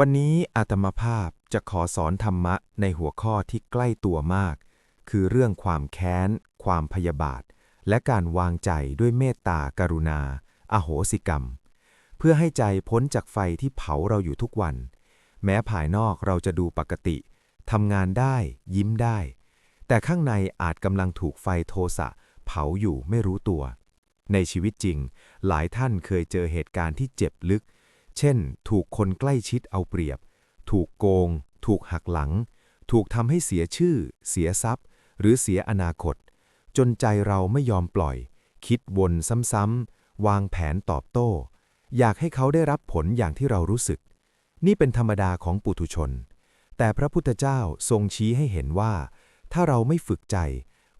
วันนี้อาตมาภาพจะขอสอนธรรมะในหัวข้อที่ใกล้ตัวมาก คือเรื่องความแค้น ความพยาบาท และการวางใจด้วยเมตตากรุณา อโหสิกรรม เพื่อให้ใจพ้นจากไฟที่เผาเราอยู่ทุกวัน แม้ภายนอกเราจะดูปกติทำงานได้ ยิ้มได้ แต่ข้างในอาจกำลังถูกไฟโทสะเผาอยู่ไม่รู้ตัว ในชีวิตจริง หลายท่านเคยเจอเหตุการณ์ที่เจ็บลึก เช่น ถูกคนใกล้ชิดเอาเปรียบ ถูกโกง ถูกหักหลัง ถูกทำให้เสียชื่อ เสียทรัพย์ หรือเสียอนาคต จนใจเราไม่ยอมปล่อย คิดวนซ้ำๆ วางแผนตอบโต้ อยากให้เขาได้รับผลอย่างที่เรารู้สึก นี่เป็นธรรมดาของปุถุชน แต่พระพุทธเจ้าทรงชี้ให้เห็นว่า ถ้าเราไม่ฝึกใจ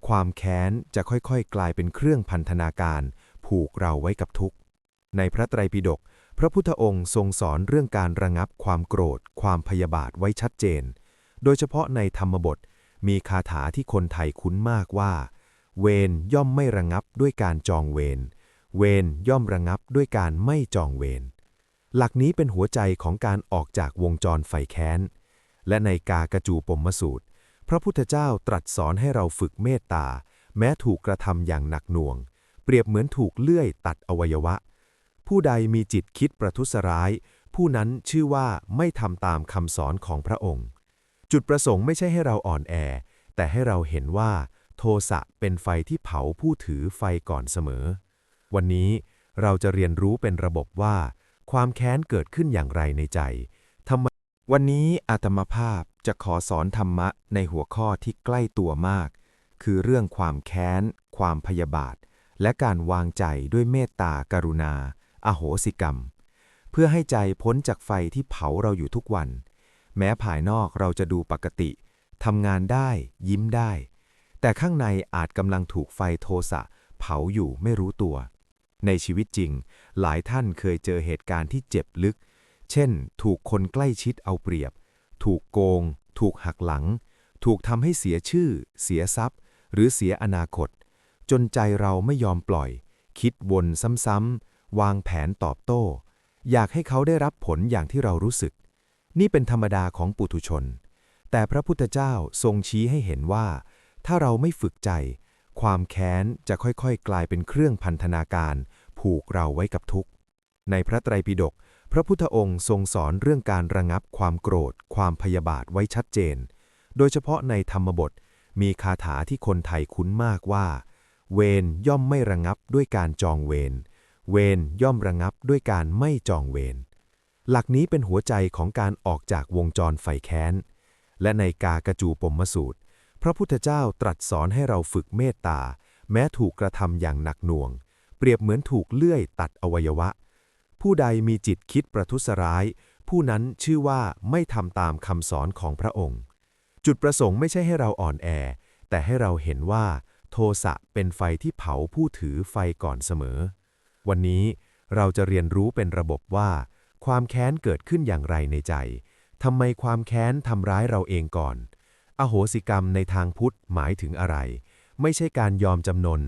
ความแค้นจะค่อยๆ กลายเป็นเครื่องพันธนาการ ผูกเราไว้กับทุกข์ ในพระไตรปิฎก พระพุทธองค์ทรงสอนเรื่องการระงับความโกรธ ความพยาบาทไว้ชัดเจน โดยเฉพาะในธรรมบท มีคาถาที่คนไทยคุ้นมากว่า เวรย่อมไม่ระงับด้วยการจองเวร เวรย่อมระงับด้วยการไม่จองเวร หลักนี้เป็นหัวใจของการออกจากวงจรไฟแค้น และในกากระจูปมสูตร พระพุทธเจ้าตรัสสอนให้เราฝึกเมตตา แม้ถูกกระทำอย่างหนักหน่วง เปรียบเหมือนถูกเลื่อยตัดอวัยวะ ผู้ใดมีจิตคิดประทุษร้าย ผู้นั้นชื่อว่าไม่ทำตามคำสอนของพระองค์ จุดประสงค์ไม่ใช่ให้เราอ่อนแอ แต่ให้เราเห็นว่า โทสะเป็นไฟที่เผาผู้ถือไฟก่อนเสมอ วันนี้เราจะเรียนรู้เป็นระบบว่า ความแค้นเกิดขึ้นอย่างไรในใจทำไมวันนี้อาตมาภาพจะขอสอนธรรมะในหัวข้อที่ใกล้ตัวมาก คือเรื่องความแค้น ความพยาบาท และการวางใจด้วยเมตตากรุณา อโหสิกรรม เพื่อให้ใจพ้นจากไฟที่เผาเราอยู่ทุกวัน แม้ภายนอกเราจะดูปกติทำงานได้ ยิ้มได้ แต่ข้างในอาจกำลังถูกไฟโทสะ เผาอยู่ไม่รู้ตัว ในชีวิตจริง หลายท่านเคยเจอเหตุการณ์ที่เจ็บลึก เช่น ถูกคนใกล้ชิดเอาเปรียบ ถูกโกง ถูกหักหลัง ถูกทำให้เสียชื่อ เสียทรัพย์ หรือเสียอนาคต จนใจเราไม่ยอมปล่อย คิดวนซ้ำๆ วางแผนตอบโต้ อยากให้เขาได้รับผลอย่างที่เรารู้สึก นี่เป็นธรรมดาของปุถุชน แต่พระพุทธเจ้าทรงชี้ให้เห็นว่า ถ้าเราไม่ฝึกใจ ความแค้นจะค่อยๆ กลายเป็นเครื่องพันธนาการ ผูกเราไว้กับทุกข์ ในพระไตรปิฎกพระพุทธองค์ทรงสอนเรื่องการระงับความโกรธ ความพยาบาทไว้ชัดเจน โดยเฉพาะในธรรมบท มีคาถาที่คนไทยคุ้นมากว่า เวรย่อมไม่ระงับด้วยการจองเวร เวรย่อมระงับด้วยการไม่จองเวร หลักนี้เป็นหัวใจของการออกจากวงจรไฟแค้น และในกากระจูปมสูตร พระพุทธเจ้าตรัสสอนให้เราฝึกเมตตา แม้ถูกกระทำอย่างหนักหน่วง เปรียบเหมือนถูกเลื่อยตัดอวัยวะ ผู้ใดมีจิตคิดประทุษร้าย ผู้นั้นชื่อว่าไม่ทำตามคำสอนของพระองค์ จุดประสงค์ไม่ใช่ให้เราอ่อนแอ แต่ให้เราเห็นว่า โทสะเป็นไฟที่เผาผู้ถือไฟก่อนเสมอ วันนี้เราจะเรียนรู้เป็นระบบว่า ความแค้นเกิดขึ้นอย่างไรในใจ ทำไมความแค้นทำร้ายเราเองก่อน อโหสิกรรมในทางพุทธหมายถึงอะไร ไม่ใช่การยอมจำนน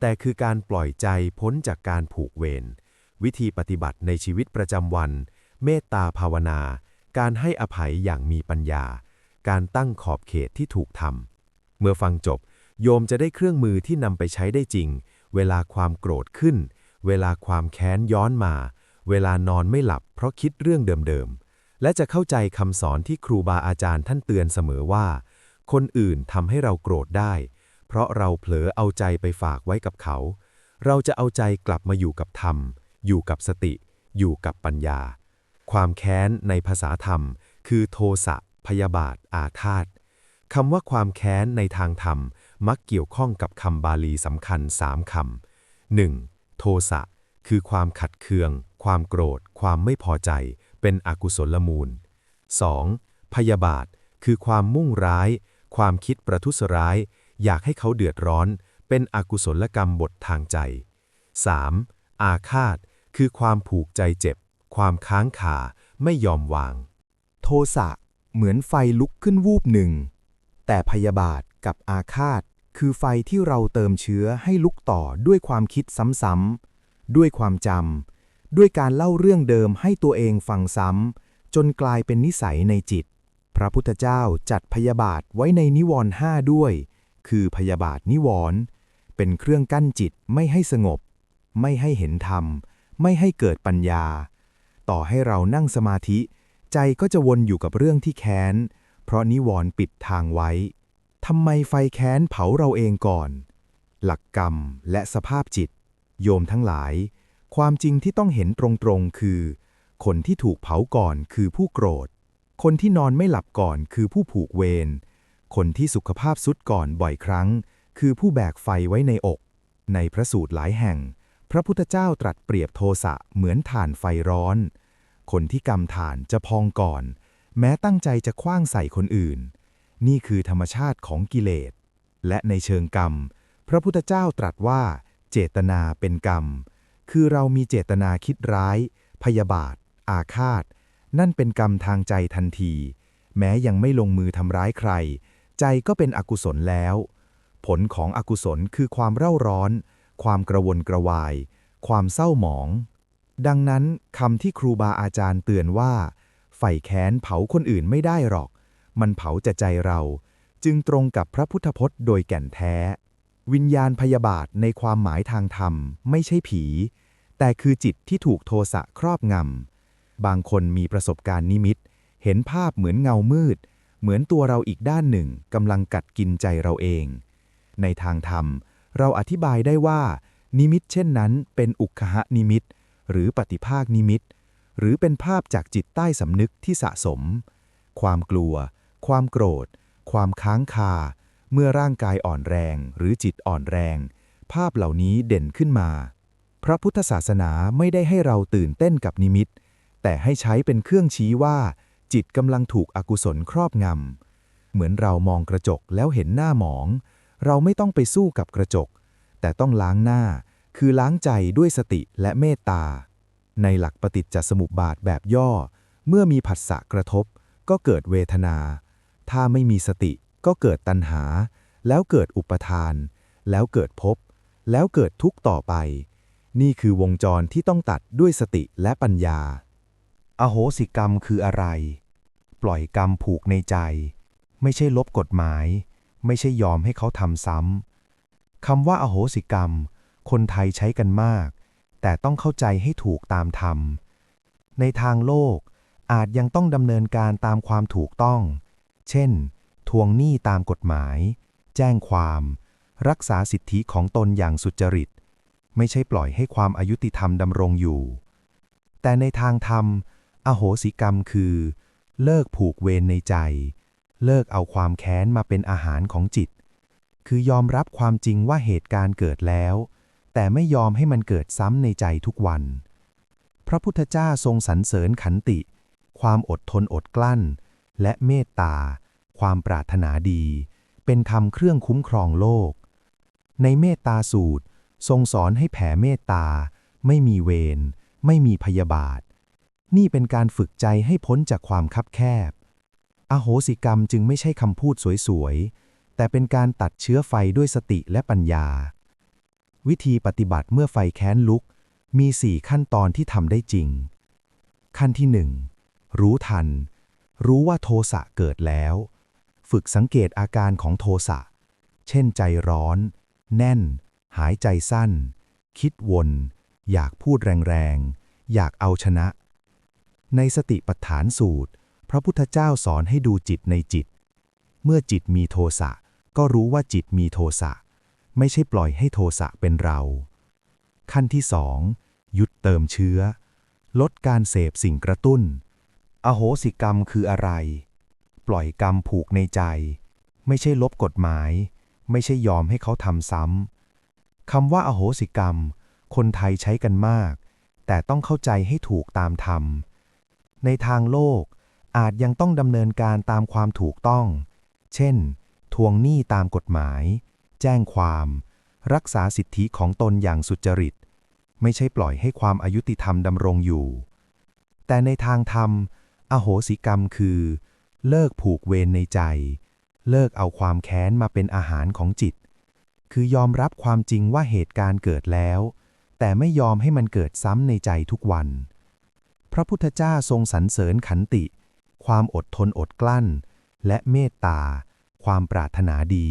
แต่คือการปล่อยใจพ้นจากการผูกเวร วิธีปฏิบัติในชีวิตประจำวัน เมตตาภาวนา การให้อภัยอย่างมีปัญญา การตั้งขอบเขตที่ถูกทำ เมื่อฟังจบ โยมจะได้เครื่องมือที่นำไปใช้ได้จริง เวลาความโกรธขึ้น เวลาความแค้นย้อนมา เวลานอนไม่หลับเพราะคิดเรื่องเดิมๆ และจะเข้าใจคำสอนที่ครูบาอาจารย์ท่านเตือนเสมอว่า คนอื่นทำให้เราโกรธได้ เพราะเราเผลอเอาใจไปฝากไว้กับเขา เราจะเอาใจกลับมาอยู่กับธรรม อยู่กับสติ อยู่กับปัญญา ความแค้นในภาษาธรรม คือโทสะพยาบาท อาฆาตคำว่าความแค้นในทางธรรม มักเกี่ยวข้องกับคำบาลีสำคัญสามคำ 1. โทสะคือความขัดเคือง ความโกรธ ความไม่พอใจ เป็นอกุศลมูล 2. พยาบาท คือความมุ่งร้าย ความคิดประทุษร้าย อยากให้เขาเดือดร้อน เป็นอกุศลกรรมบททางใจ 3. อาฆาต คือความผูกใจเจ็บ ความค้างคาไม่ยอมวาง โทสะเหมือนไฟลุกขึ้นวูบหนึ่ง แต่พยาบาทกับอาฆาต คือไฟที่เราเติมเชื้อให้ลุกต่อด้วยความคิดซ้ำๆ ด้วยความจำ ด้วยการเล่าเรื่องเดิมให้ตัวเองฟังซ้ำ จนกลายเป็นนิสัยในจิต พระพุทธเจ้าจัดพยาบาทไว้ในนิวรณ์ห้าด้วย คือพยาบาทนิวรณ์เป็นเครื่องกั้นจิตไม่ให้สงบ ไม่ให้เห็นธรรม ไม่ให้เกิดปัญญา ต่อให้เรานั่งสมาธิ ใจก็จะวนอยู่กับเรื่องที่แค้น เพราะนิวรณ์ปิดทางไว้ ทำไมไฟแค้นเผาเราเองก่อน หลักกรรมและสภาพจิต โยมทั้งหลาย ความจริงที่ต้องเห็นตรงๆ คือ คนที่ถูกเผาก่อนคือผู้โกรธ คนที่นอนไม่หลับก่อนคือผู้ผูกเวร คนที่สุขภาพสุดก่อนบ่อยครั้ง คือผู้แบกไฟไว้ในอก ในพระสูตรหลายแห่ง พระพุทธเจ้าตรัสเปรียบโทสะเหมือนถ่านไฟร้อน คนที่กำถ่านจะพองก่อน แม้ตั้งใจจะคว้างใส่คนอื่น นี่คือธรรมชาติของกิเลส และในเชิงกรรม พระพุทธเจ้าตรัสว่า เจตนาเป็นกรรม คือเรามีเจตนาคิดร้าย พยาบาท อาฆาต นั่นเป็นกรรมทางใจทันที แม้ยังไม่ลงมือทำร้ายใคร ใจก็เป็นอกุศลแล้ว ผลของอกุศลคือความเร่าร้อน ความกระวนกระวาย ความเศร้าหมอง ดังนั้นคำที่ครูบาอาจารย์เตือนว่าไฟแค้นเผาคนอื่นไม่ได้หรอก มันเผาจะใจเรา จึงตรงกับพระพุทธพจน์โดยแก่นแท้ วิญญาณพยาบาทในความหมายทางธรรม ไม่ใช่ผี แต่คือจิตที่ถูกโทสะครอบงำ บางคนมีประสบการณ์นิมิต เห็นภาพเหมือนเงามืด เหมือนตัวเราอีกด้านหนึ่งกำลังกัดกินใจเราเอง ในทางธรรม เราอธิบายได้ว่า นิมิตเช่นนั้น เป็นอุคหะนิมิต หรือปฏิภาคนิมิตหรือเป็นภาพจากจิตใต้สำนึกที่สะสม ความกลัว ความโกรธ ความค้างคา เมื่อร่างกายอ่อนแรงหรือจิตอ่อนแรง ภาพเหล่านี้เด่นขึ้นมา พระพุทธศาสนาไม่ได้ให้เราตื่นเต้นกับนิมิต แต่ให้ใช้เป็นเครื่องชี้ว่า จิตกำลังถูกอกุศลครอบงำ เหมือนเรามองกระจกแล้วเห็นหน้าหมอง เราไม่ต้องไปสู้กับกระจก แต่ต้องล้างหน้า คือล้างใจด้วยสติและเมตตา ในหลักปฏิจจสมุปบาทแบบย่อ เมื่อมีผัสสะกระทบก็เกิดเวทนา ถ้าไม่มีสติก็เกิดตัณหา แล้วเกิดอุปทาน แล้วเกิดภพแล้วเกิดทุกข์ต่อไป นี่คือวงจรที่ต้องตัดด้วยสติและปัญญา อโหสิกรรมคืออะไร ปล่อยกรรมผูกในใจ ไม่ใช่ลบกฎหมาย ไม่ใช่ยอมให้เขาทำซ้ำคำว่าอโหสิกรรม คนไทยใช้กันมาก แต่ต้องเข้าใจให้ถูกตามธรรม ในทางโลกอาจยังต้องดำเนินการตามความถูกต้อง เช่น ทวงหนี้ตามกฎหมาย แจ้งความ รักษาสิทธิของตนอย่างสุจริต ไม่ใช่ปล่อยให้ความอายุติธรรมดำรงอยู่ แต่ในทางธรรม อโหสิกรรมคือ เลิกผูกเวรในใจ เลิกเอาความแค้นมาเป็นอาหารของจิต คือยอมรับความจริงว่าเหตุการณ์เกิดแล้ว แต่ไม่ยอมให้มันเกิดซ้ำในใจทุกวัน พระพุทธเจ้าทรงสรรเสริญขันติ ความอดทนอดกลั้น และเมตตา ความปรารถนาดี เป็นคำเครื่องคุ้มครองโลก ในเมตตาสูตร ทรงสอนให้แผ่เมตตา ไม่มีเวร ไม่มีพยาบาท นี่เป็นการฝึกใจให้พ้นจากความคับแคบ อโหสิกรรมจึงไม่ใช่คำพูดสวยๆ แต่เป็นการตัดเชื้อไฟด้วยสติและปัญญา วิธีปฏิบัติเมื่อไฟแค้นลุก มีสี่ขั้นตอนที่ทำได้จริง ขั้นที่หนึ่งรู้ทัน รู้ว่าโทสะเกิดแล้ว ฝึกสังเกตอาการของโทสะ เช่นใจร้อน แน่น หายใจสั้น คิดวน อยากพูดแรงๆ อยากเอาชนะ ในสติปัฏฐานสูตร พระพุทธเจ้าสอนให้ดูจิตในจิต เมื่อจิตมีโทสะก็รู้ว่าจิตมีโทสะ ไม่ใช่ปล่อยให้โทสะเป็นเรา ขั้นที่สองหยุดเติมเชื้อ ลดการเสพสิ่งกระตุ้น อโหสิกรรมคืออะไร ปล่อยกรรมผูกในใจ ไม่ใช่ลบกฎหมาย ไม่ใช่ยอมให้เขาทำซ้ำคำว่าอโหสิกรรม คนไทยใช้กันมาก แต่ต้องเข้าใจให้ถูกตามธรรม ในทางโลกอาจยังต้องดำเนินการตามความถูกต้อง เช่น ทวงหนี้ตามกฎหมาย แจ้งความ รักษาสิทธิของตนอย่างสุจริต ไม่ใช่ปล่อยให้ความอายุติธรรมดำรงอยู่ แต่ในทางธรรม อโหสิกรรมคือ เลิกผูกเวรในใจ เลิกเอาความแค้นมาเป็นอาหารของจิต คือยอมรับความจริงว่าเหตุการณ์เกิดแล้ว แต่ไม่ยอมให้มันเกิดซ้ำในใจทุกวัน พระพุทธเจ้าทรงสรรเสริญขันติ ความอดทนอดกลั้น และเมตตา ความปรารถนาดี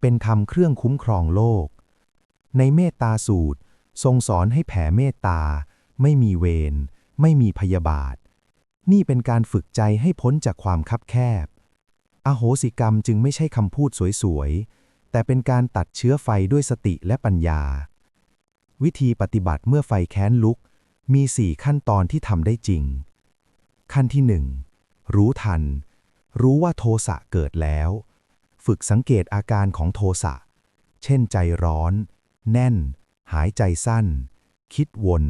เป็นธรรมเครื่องคุ้มครองโลก ในเมตตาสูตรทรงสอนให้แผ่เมตตา ไม่มีเวรไม่มีพยาบาท นี่เป็นการฝึกใจให้พ้นจากความคับแคบ อโหสิกรรมจึงไม่ใช่คำพูดสวยๆ แต่เป็นการตัดเชื้อไฟด้วยสติและปัญญา วิธีปฏิบัติเมื่อไฟแค้นลุก มีสี่ขั้นตอนที่ทำได้จริง ขั้นที่หนึ่งรู้ทัน รู้ว่าโทสะเกิดแล้ว ฝึกสังเกตอาการของโทสะ เช่นใจร้อน แน่น หายใจสั้น คิดวน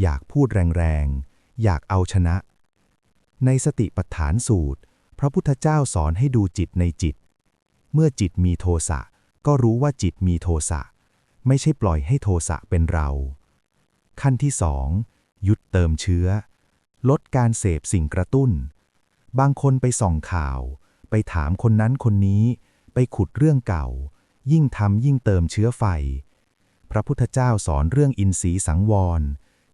อยากพูดแรงๆ อยากเอาชนะ ในสติปัฏฐานสูตร พระพุทธเจ้าสอนให้ดูจิตในจิต เมื่อจิตมีโทสะ ก็รู้ว่าจิตมีโทสะ ไม่ใช่ปล่อยให้โทสะเป็นเรา ขั้นที่สองหยุดเติมเชื้อ ลดการเสพสิ่งกระตุ้น บางคนไปส่องข่าว ไปถามคนนั้นคนนี้ ไปขุดเรื่องเก่า ยิ่งทำยิ่งเติมเชื้อไฟ พระพุทธเจ้าสอนเรื่องอินทรีย์สังวร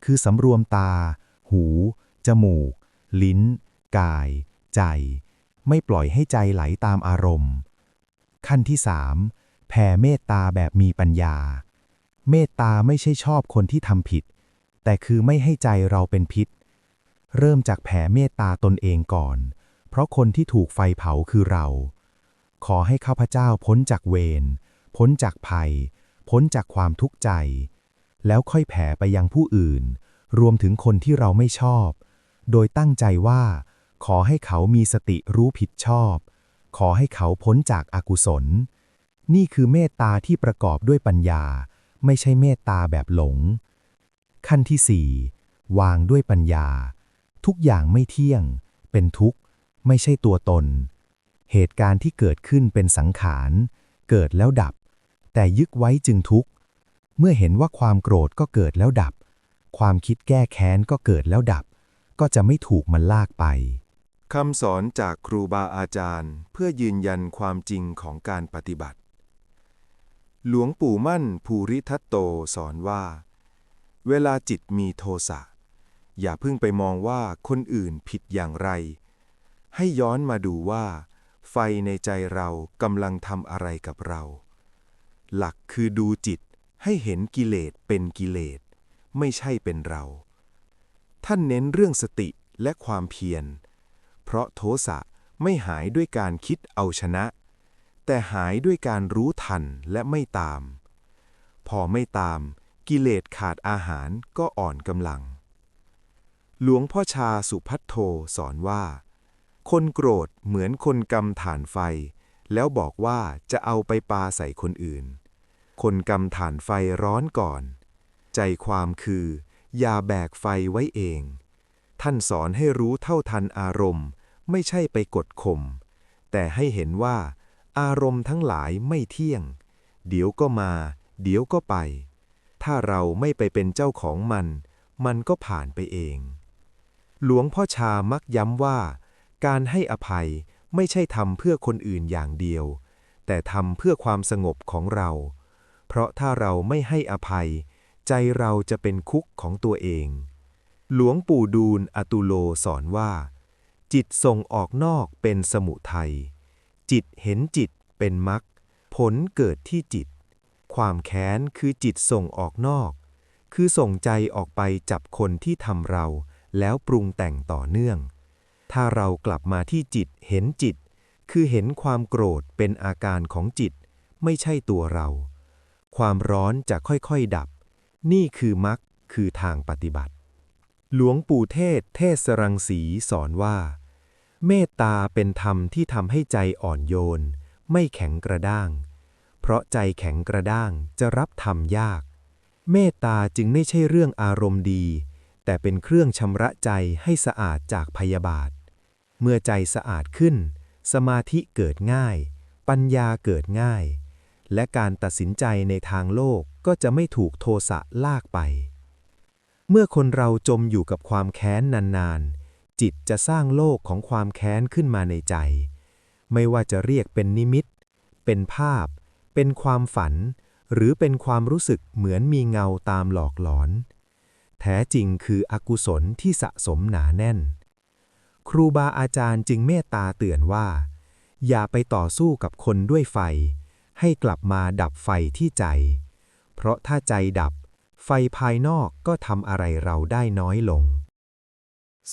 คือสำรวมตา หู จมูก ลิ้น กาย ใจ ไม่ปล่อยให้ใจไหลตามอารมณ์ ขั้นที่สามแผ่เมตตาแบบมีปัญญา เมตตาไม่ใช่ชอบคนที่ทำผิด แต่คือไม่ให้ใจเราเป็นพิษ เริ่มจากแผ่เมตตาตนเองก่อน เพราะคนที่ถูกไฟเผาคือเรา ขอให้ข้าพเจ้าพ้นจากเวร พ้นจากภัย พ้นจากความทุกข์ใจ แล้วค่อยแผ่ไปยังผู้อื่น รวมถึงคนที่เราไม่ชอบ โดยตั้งใจว่า ขอให้เขามีสติรู้ผิดชอบ ขอให้เขาพ้นจากอากุศล นี่คือเมตตาที่ประกอบด้วยปัญญา ไม่ใช่เมตตาแบบหลง ขั้นที่สี่วางด้วยปัญญา ทุกอย่างไม่เที่ยง เป็นทุกข์ ไม่ใช่ตัวตน เหตุการณ์ที่เกิดขึ้นเป็นสังขาร เกิดแล้วดับ แต่ยึกไว้จึงทุกข์ เมื่อเห็นว่าความโกรธก็เกิดแล้วดับความคิดแก้แค้นก็เกิดแล้วดับ ก็จะไม่ถูกมันลากไป คำสอนจากครูบาอาจารย์เพื่อยืนยันความจริงของการปฏิบัติ หลวงปู่มั่นภูริทัตโตสอนว่า เวลาจิตมีโทสะ อย่าเพิ่งไปมองว่าคนอื่นผิดอย่างไร ให้ย้อนมาดูว่า ไฟในใจเรากำลังทำอะไรกับเรา หลักคือดูจิตให้เห็นกิเลสเป็นกิเลส ไม่ใช่เป็นเรา ท่านเน้นเรื่องสติและความเพียร เพราะโทสะไม่หายด้วยการคิดเอาชนะ แต่หายด้วยการรู้ทันและไม่ตาม พอไม่ตามกิเลสขาดอาหารก็อ่อนกำลัง หลวงพ่อชาสุพัทโทสอนว่า คนโกรธเหมือนคนกำถ่านไฟ แล้วบอกว่าจะเอาไปปาใส่คนอื่น คนกำถ่านไฟร้อนก่อน ใจความคือ อย่าแบกไฟไว้เอง ท่านสอนให้รู้เท่าทันอารมณ์ ไม่ใช่ไปกดข่ม แต่ให้เห็นว่า อารมณ์ทั้งหลายไม่เที่ยง เดี๋ยวก็มา เดี๋ยวก็ไป ถ้าเราไม่ไปเป็นเจ้าของมัน มันก็ผ่านไปเอง หลวงพ่อชามักย้ำว่า การให้อภัยไม่ใช่ทำเพื่อคนอื่นอย่างเดียว แต่ทำเพื่อความสงบของเรา เพราะถ้าเราไม่ให้อภัย ใจเราจะเป็นคุกของตัวเอง หลวงปู่ดูลอตุโลสอนว่า จิตส่งออกนอกเป็นสมุทัย จิตเห็นจิตเป็นมรรค ผลเกิดที่จิต ความแค้นคือจิตส่งออกนอก คือส่งใจออกไปจับคนที่ทำเรา แล้วปรุงแต่งต่อเนื่อง ถ้าเรากลับมาที่จิตเห็นจิต คือเห็นความโกรธเป็นอาการของจิต ไม่ใช่ตัวเรา ความร้อนจะค่อยๆดับ นี่คือมรรคคือทางปฏิบัติ หลวงปู่เทศ เทศรังสีสอนว่า เมตตาเป็นธรรมที่ทำให้ใจอ่อนโยน ไม่แข็งกระด้าง เพราะใจแข็งกระด้างจะรับธรรมยาก เมตตาจึงไม่ใช่เรื่องอารมณ์ดี แต่เป็นเครื่องชำระใจให้สะอาดจากพยาบาท เมื่อใจสะอาดขึ้น สมาธิเกิดง่าย ปัญญาเกิดง่าย และการตัดสินใจในทางโลกก็จะไม่ถูกโทสะลากไป เมื่อคนเราจมอยู่กับความแค้นนานๆ จิตจะสร้างโลกของความแค้นขึ้นมาในใจ ไม่ว่าจะเรียกเป็นนิมิต เป็นภาพ เป็นความฝัน หรือเป็นความรู้สึกเหมือนมีเงาตามหลอกหลอน แท้จริงคืออกุศลที่สะสมหนาแน่น ครูบาอาจารย์จึงเมตตาเตือนว่า อย่าไปต่อสู้กับคนด้วยไฟ ให้กลับมาดับไฟที่ใจ เพราะถ้าใจดับ ไฟภายนอกก็ทำอะไรเราได้น้อยลง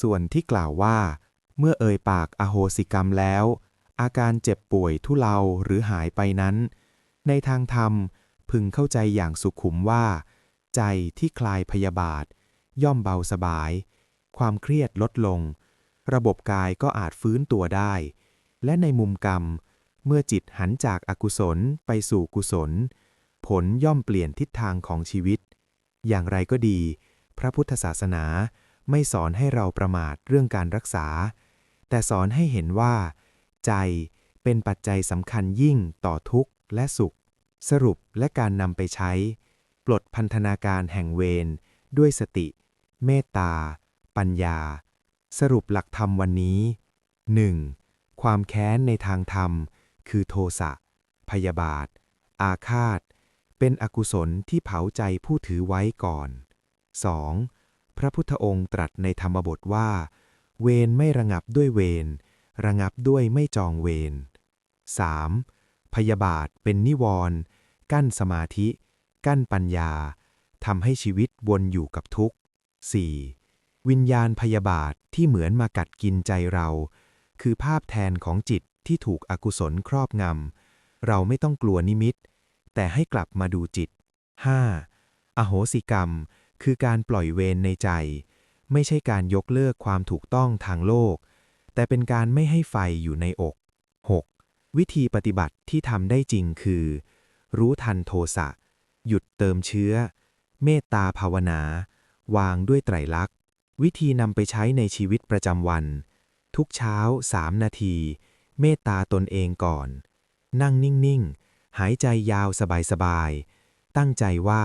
ส่วนที่กล่าวว่า เมื่อเอ่ยปากอโหสิกรรมแล้ว อาการเจ็บป่วยทุเลาหรือหายไปนั้น ในทางธรรมพึงเข้าใจอย่างสุขุมว่า ใจที่คลายพยาบาท ย่อมเบาสบาย ความเครียดลดลง ระบบกายก็อาจฟื้นตัวได้ และในมุมกรรม เมื่อจิตหันจากอากุศลไปสู่กุศล ผลย่อมเปลี่ยนทิศทางของชีวิต อย่างไรก็ดี พระพุทธศาสนาไม่สอนให้เราประมาทเรื่องการรักษา แต่สอนให้เห็นว่า ใจเป็นปัจจัยสำคัญยิ่งต่อทุกข์และสุข สรุปและการนำไปใช้ ปลดพันธนาการแห่งเวรด้วยสติ เมตตา ปัญญา สรุปหลักธรรมวันนี้ 1. ความแค้นในทางธรรม คือโทสะ พยาบาท อาฆาต เป็นอกุศลที่เผาใจผู้ถือไว้ก่อน 2. พระพุทธองค์ตรัสในธรรมบทว่า เวรไม่ระงับด้วยเวร ระงับด้วยไม่จองเวร 3. พยาบาทเป็นนิวรณ์กั้นสมาธิ กั้นปัญญาทำให้ชีวิตวนอยู่กับทุกข์ 4. วิญญาณพยาบาทที่เหมือนมากัดกินใจเรา คือภาพแทนของจิต ที่ถูกอกุศลครอบงำ เราไม่ต้องกลัวนิมิต แต่ให้กลับมาดูจิต 5. อโหสิกรรม คือการปล่อยเวรในใจ ไม่ใช่การยกเลิกความถูกต้องทางโลก แต่เป็นการไม่ให้ไฟอยู่ในอก 6. วิธีปฏิบัติที่ทำได้จริงคือ รู้ทันโทสะ หยุดเติมเชื้อ เมตตาภาวนา วางด้วยไตรลักษณ์ วิธีนำไปใช้ในชีวิตประจำวัน ทุกเช้าสามนาที เมตตาตนเองก่อน นั่งนิ่ง ๆ หายใจยาวสบาย ๆ ตั้งใจว่า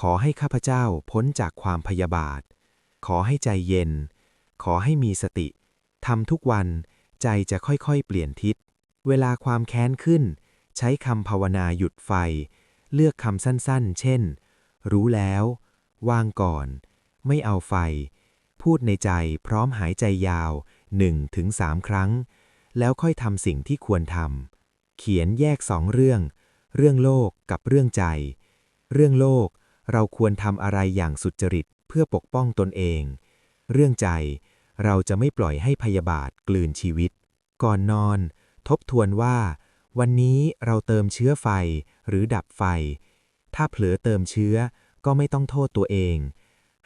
ขอให้ข้าพเจ้าพ้นจากความพยาบาท ขอให้ใจเย็น ขอให้มีสติทำทุกวันใจจะค่อย ๆ เปลี่ยนทิศ เวลาความแค้นขึ้น ใช้คำภาวนาหยุดไฟ เลือกคำสั้นๆ เช่น รู้แล้ว วางก่อน ไม่เอาไฟ พูดในใจพร้อมหายใจยาว 1-3 ครั้ง แล้วค่อยทำสิ่งที่ควรทำเขียนแยกสองเรื่อง เรื่องโลกกับเรื่องใจ เรื่องโลกเราควรทำอะไรอย่างสุจริตเพื่อปกป้องตนเอง เรื่องใจเราจะไม่ปล่อยให้พยาบาทกลืนชีวิต ก่อนนอน ทบทวนว่า วันนี้เราเติมเชื้อไฟหรือดับไฟ ถ้าเผลอเติมเชื้อก็ไม่ต้องโทษตัวเอง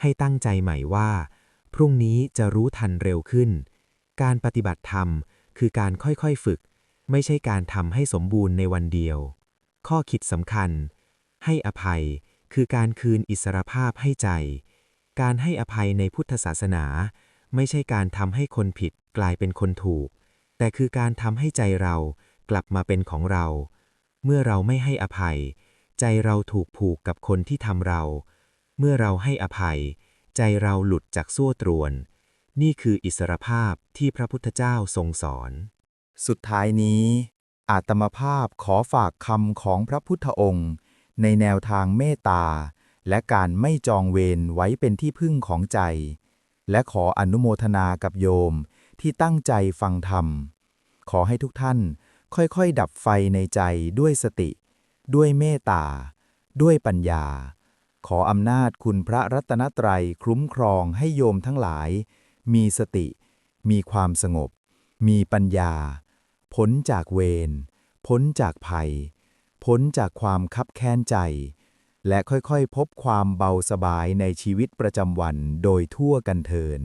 ให้ตั้งใจใหม่ว่า พรุ่งนี้จะรู้ทันเร็วขึ้น การปฏิบัติธรรม คือการค่อยๆฝึก ไม่ใช่การทำให้สมบูรณ์ในวันเดียว ข้อคิดสำคัญ ให้อภัยคือการคืนอิสรภาพให้ใจ การให้อภัยในพุทธศาสนา ไม่ใช่การทำให้คนผิดกลายเป็นคนถูก แต่คือการทำให้ใจเรากลับมาเป็นของเรา เมื่อเราไม่ให้อภัย ใจเราถูกผูกกับคนที่ทำเรา เมื่อเราให้อภัย ใจเราหลุดจากสั่วตรวน นี่คืออิสรภาพที่พระพุทธเจ้าทรงสอน สุดท้ายนี้ อาตมาภาพขอฝากคำของพระพุทธองค์ ในแนวทางเมตตา และการไม่จองเวรไว้เป็นที่พึ่งของใจ และขออนุโมทนากับโยมที่ตั้งใจฟังธรรม ขอให้ทุกท่านค่อยๆ ดับไฟในใจด้วยสติ ด้วยเมตตา ด้วยปัญญา ขออำนาจคุณพระรัตนตรัยคุ้มครองให้โยมทั้งหลาย มีสติ มีความสงบ มีปัญญา พ้นจากเวร พ้นจากภัย พ้นจากความคับแค้นใจ และค่อยๆ พบความเบาสบายในชีวิตประจำวันโดยทั่วกันเทิน